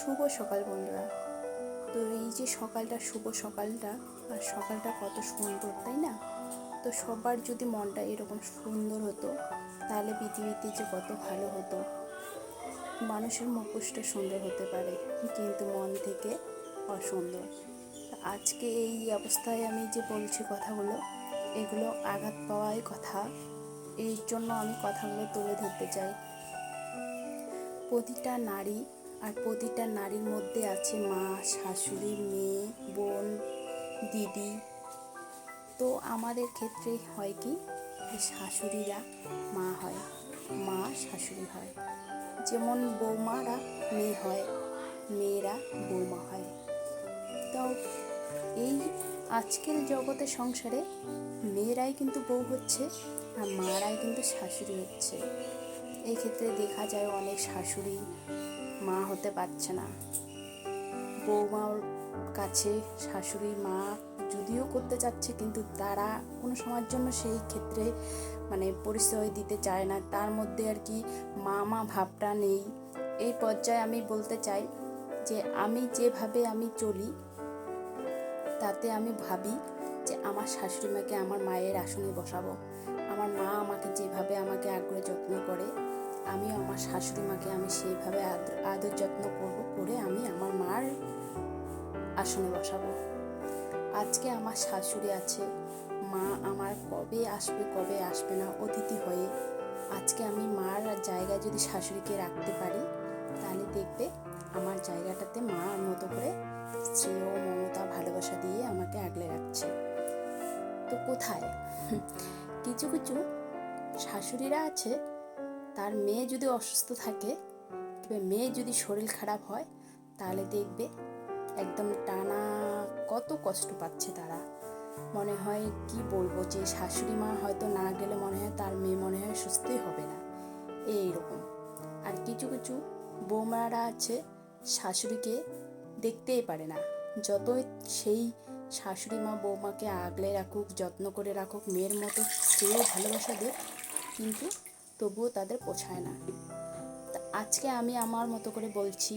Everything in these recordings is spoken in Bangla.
শুভ সকাল বন্ধুরা। তো এই যে সকালটা শুভ সকালটা, আর সকালটা কত সুন্দর, তাই না? তো সবার যদি মনটা এরকম সুন্দর হতো, তাহলে পৃথিবীতে যে কত ভালো হতো, মানুষের মুখোশটা সুন্দর হতে পারে, কিন্তু মন থেকে অসুন্দর। আজকে এই অবস্থায় আমি যে বলছি কথাগুলো, এগুলো আঘাত পাওয়াই কথা। এই জন্য আমি কথাগুলো তুলে ধরতে চাই। প্রতিটা নারী আর প্রতিটা নারীর মধ্যে আছে মা, শাশুড়ি, মেয়ে, বোন, দিদি। তো আমাদের ক্ষেত্রে হয় কি, শাশুড়িরা মা হয়, মা, শাশুড়ি হয়। যেমন বৌমারা মেয়ে হয়, মেয়েরা বৌমা হয়। তো এই আজকের জগতে সংসারে মেয়েরাই কিন্তু বউ হচ্ছে আর মারাই কিন্তু শাশুড়ি হচ্ছে। এই ক্ষেত্রে দেখা যায় অনেক শাশুড়ি মা হতে পারছে না। বৌমার কাছে শাশুড়ি মা যদিও করতে চাচ্ছে, কিন্তু তারা কোনো সময়ের জন্য সেই ক্ষেত্রে মানে পরিচয় দিতে চায় না। তার মধ্যে আর কি মা মা ভাবটা নেই। এই পর্যায়ে আমি বলতে চাই যে, আমি যেভাবে আমি চলি, তাতে আমি ভাবি যে, আমার শাশুড়ি মাকে আমার মায়ের আসনে বসাবো। আমার মা আমাকে যেভাবে আমাকে আগ্রহ যত্ন করে শাশুড়ি মাকে আমি সেইভাবে আদর যত্ন করব করে আমি আমার মার আসনে বসাবো। আজকে আমার শাশুড়ি আছে, মা আমার কবে আসবে কবে আসবে না, অতিথি হয়ে আজকে আমি মার জায়গায় যদি শাশুড়িকে রাখতে পারি, তাহলে দেখবে আমার জায়গাটাতে মার মতো করে স্নেহ মমতা, ভালোবাসা দিয়ে আমাকে আগলে রাখছে। তো কোথায়? কিছু কিছু শাশুড়িরা আছে তার মেয়ে যদি অসুস্থ থাকে মেয়ে যদি শরীর খারাপ হয়, তাহলে দেখবে একদম টানা কত কষ্ট পাচ্ছে তারা। মনে হয় কি বলব, যে শাশুড়ি মা হয়তো না গেলে মনে হয় তার মেয়ে মনে হয় সুস্থই হবে না। এইরকম। আর কিছু কিছু বৌমারা আছে, শাশুড়িকে দেখতেই পারে না। যতই সেই শাশুড়ি মা বৌমাকে আগলে রাখুক, যত্ন করে রাখুক, মেয়ের মতো সেও ভালোবাসা দেখ কিন্তু তবুও তাদের পোছায় না। আজকে আমি আমার মতো করে বলছি,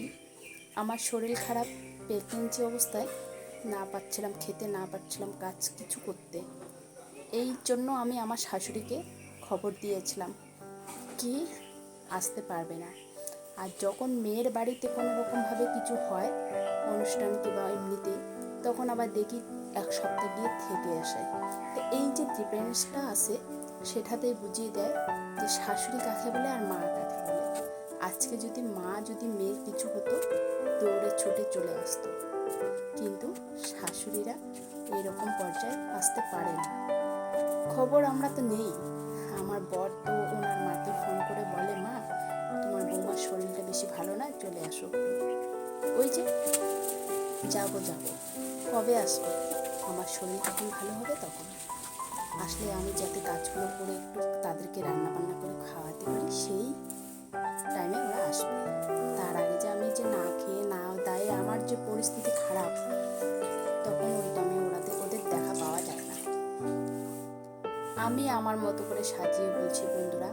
আমার শরীর খারাপ প্রেগনেন্সি অবস্থায়, না পাচ্ছিলাম খেতে, না পাচ্ছিলাম কাজ, কিছু করতে। এই জন্য আমি আমার শাশুড়িকে খবর দিয়েছিলাম কি আসতে পারবে না। আর যখন মেয়ের বাড়িতে কোনো রকমভাবে কিছু হয়, অনুষ্ঠান কিংবা এমনিতে, তখন আবার দেখি এক সপ্তাহ গিয়ে থেকে আসে। তো এই যে ডিফারেন্সটা আছে সেটাতেই বুঝিয়ে দেয় যে শাশুড়ি কাকে বলে আর মা কাকে বলে। আজকে যদি মা যদি মেয়ের কিছু হতো, দৌড়ে ছুটে চলে আসতো। কিন্তু শাশুড়িরা এইরকম পর্যায়ে আসতে পারে না। খবর আমরা তো নেই। আমার বর তো ওনার মাকে ফোন করে বলে, মা, তোমার বৌমার শরীরটা বেশি ভালো না, চলে আসো। ওই যে, যাব যাব। কবে আসবে? আমার শরীর যখন ভালো হবে তখন। আসলে আমি যাতে কাজগুলো করে একটু তাদেরকে রান্না বান্না করে খাওয়াতে পারি, সেই টাইমে ওরা আসবে। তার আগে যে আমি যে না খেয়ে না দায়ে আমার যে পরিস্থিতি খারাপ, তখন ওই টাইমে ওরাদের ওদের দেখা পাওয়া যায় না। আমি আমার মতো করে সাজিয়ে বলছি, বন্ধুরা,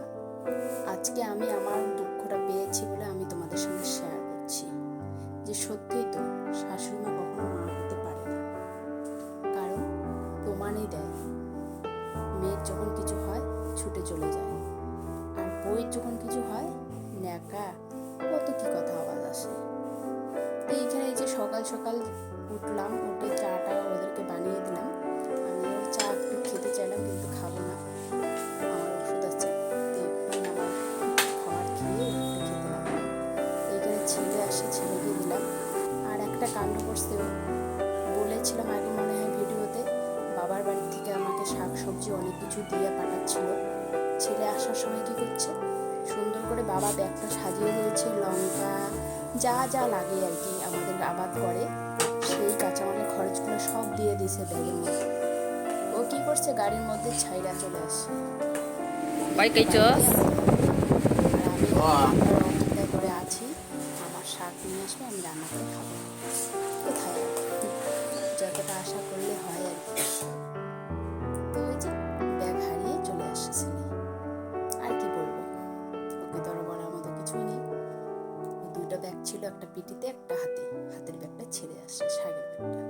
আজকে আমি আমার দুঃখটা পেয়েছি বলে আমি তোমাদের সঙ্গে শেয়ার করছি। যে সত্যিই তো শাশুড়ি মা কখনো মা হতে পারে না। কারণ প্রমাণই দেয়। মেয়ের যখন কিছু হয়, ছুটে চলে যায়। আর বইয়ের যখন কিছু হয়, ন্যাকা, কত কি কথা আওয়াজ আসে। এইখানে এই যে সকাল সকাল উঠলাম, উঠে চাটা শাক সবজি অনেক কিছু দিয়ে পাঠাচ্ছিল ছেলে আসার সময় কি করছে? সুন্দর করে বাবা ব্যাগটা সাজিয়ে দিয়েছে লঙ্কা যা যা লাগে আর কি আমাদের আবাদ করে সেই কাঁচামালের খরচগুলো সব দিয়ে দিয়েছে ব্যাগের মধ্যে। ও কি করছে? গাড়ির মধ্যে ছাইরা চলে আসছে. আমি করে আছি আমার শাক নিয়ে আসবে আমি রান্না করে খাব। কোথায়? যতটা আশা করলে হয় আর কি। ব্যাগ ছিল একটা পিটিতে, একটা হাতে। হাতের ব্যাগটা ছেড়ে আসছে শাকের ব্যাগটা।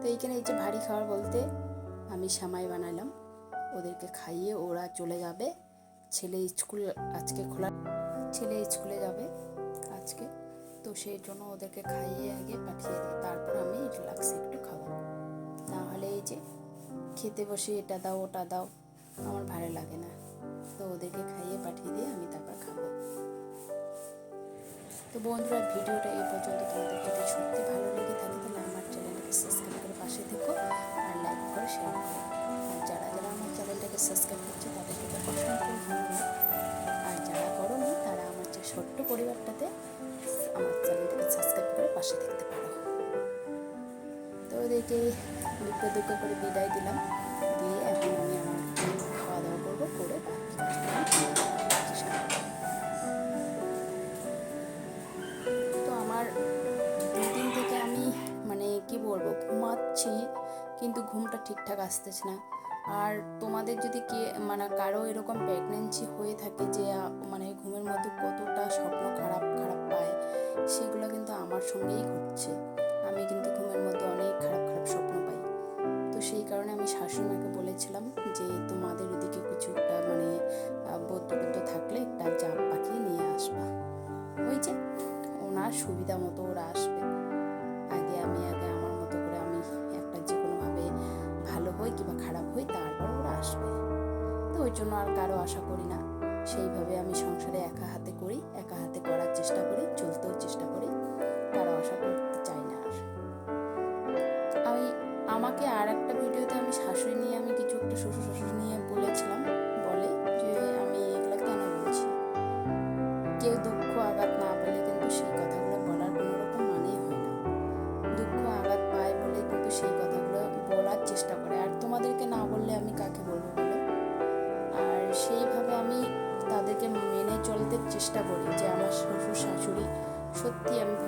তো এইখানে এই যে ভারী খাবার বলতে আমি সামাই বানালাম। ওদেরকে খাইয়ে ওরা চলে যাবে। ছেলে স্কুল আজকে খোলা, ছেলে স্কুলে যাবে আজকে। তো সেই জন্য ওদেরকে খাইয়ে আগে পাঠিয়ে দিই। তারপর আমি রিল্যাক্স একটু খাব। না হলে এই যে খেতে বসে এটা দাও, ওটা দাও, আমার ভালো লাগে না। তো ওদেরকে খাইয়ে পাঠিয়ে দিয়ে আমি তারপর খাব। তো বন্ধুরা, ভিডিওটা এই পর্যন্ত। তোমাদের যদি সত্যি ভালো লেগে থাকে, তাহলে আমার চ্যানেলটাকে সাবস্ক্রাইব করে পাশে থেকো আর লাইক করে শেয়ার করো আর যারা যারা আমার চ্যানেলটাকে সাবস্ক্রাইব করছে, তাদেরকে তো আর যারা করো করোনি, তারা আমার যে ছোট্ট পরিবারটাতে, আমার চ্যানেলটাকে সাবস্ক্রাইব করে পাশে থাকতে পারো। তো ওদেরকে দুঃখ দুঃখ করে বিদায় দিলাম। দিয়ে এখন ঘুমাচ্ছি কিন্তু ঘুমটা ঠিকঠাক আসতেছে না। আর তোমাদের যদি কে মানে কারও এরকম প্রেগনেন্সি হয়ে থাকে যে মানে ঘুমের মধ্যে কতটা স্বপ্ন খারাপ খারাপ পায়, সেগুলো কিন্তু আমার সঙ্গেই ঘটছে। আমি কিন্তু ঘুমের মধ্যে অনেক খারাপ খারাপ স্বপ্ন পাই। তো সেই কারণে আমি শাশুড়িমাকে বলেছিলাম যে তোমাদের জন্য আর কারও আশা করি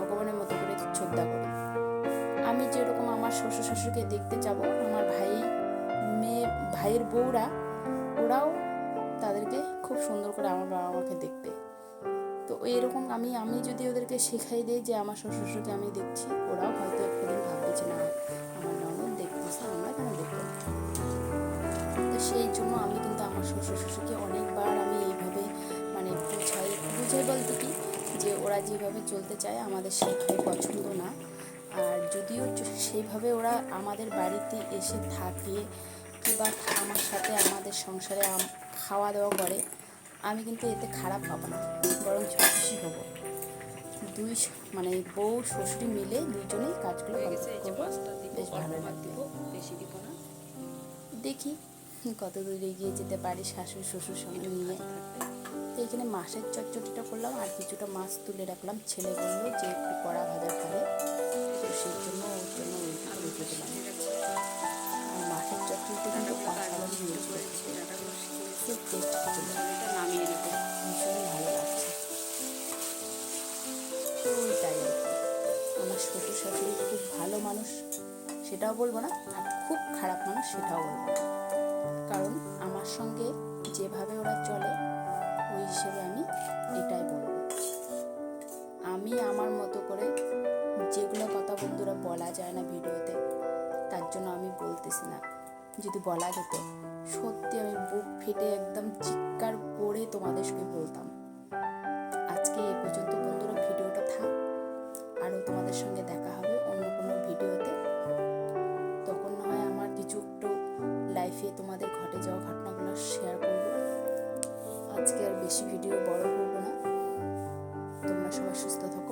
ভগবানের মতো করে শ্রদ্ধা করি। আমি যেরকম আমার শ্বশুর শাশুড়িকে দেখতে যাব, আমার ভাই, মেয়ে, ভাইয়ের বউরা, ওরাও তাদেরকে খুব সুন্দর করে আমার বাবা মাকে দেখতে। তো এরকম আমি আমি যদি ওদেরকে শেখাই দিই যে আমার শ্বশুর শাশুড়িকে আমি দেখছি, ওরাও হয়তো একটা দিন ভাববে যে না, আমার ননদ দেখতেছে, আমরা কেন দেখব তো সেই জন্য আমি কিন্তু আমার শ্বশুর শ্বশুরকে অনেকবার আমি এইভাবে মানে বুঝাই বুঝাই বলতে কি ওরা যেভাবে চলতে চায় আমাদের সেভাবে পছন্দ না। আর যদিও সেইভাবে ওরা আমাদের বাড়িতে এসে থাকে কিংবা আমার সাথে আমাদের সংসারে খাওয়া দাওয়া করে আমি কিন্তু এতে খারাপ পাবো না বরং খুশি হব। দুই মানে বউ শ্বশুরি মিলে দুজনেই কাজগুলো বেশ ভালো লাগবে দেখি কত দূর এগিয়ে যেতে পারি শাশুড়ি শ্বশুর সঙ্গে নিয়ে তো এখানে মাছের চটচটিটা করলাম আর কিছুটা মাছ তুলে রাখলাম ছেলে বলল যে একটু কড়া ভাজা খাবে। তো সেই জন্য ওর জন্য রেখে দিলাম। আর মাছের চটচটি কিন্তু অসাধারণ হয়েছিল খুব টেস্ট ছিল। নামিয়ে নেব ভীষণ ভালো লাগছে। তো ওইটাই আমার শ্বশুর শাশুড়ি খুব ভালো মানুষ সেটাও বলব না আর খুব খারাপ মানুষ সেটাও বলব না। কারণ আমার সঙ্গে যেভাবে ওরা চলে হিসেবে আমি এটাই বলব। আমি আমার মতো করে যেগুলো কথা বন্ধুরা বলা যায় না ভিডিওতে, তার জন্য আমি বলতেছি না। যদি বলা যেত, সত্যি আমি বুক ফেটে একদম চিৎকার করে তোমাদের সঙ্গে বলতাম। বেশি ভিডিও বড় করব না। তোমরা সবাই সুস্থ থাকো।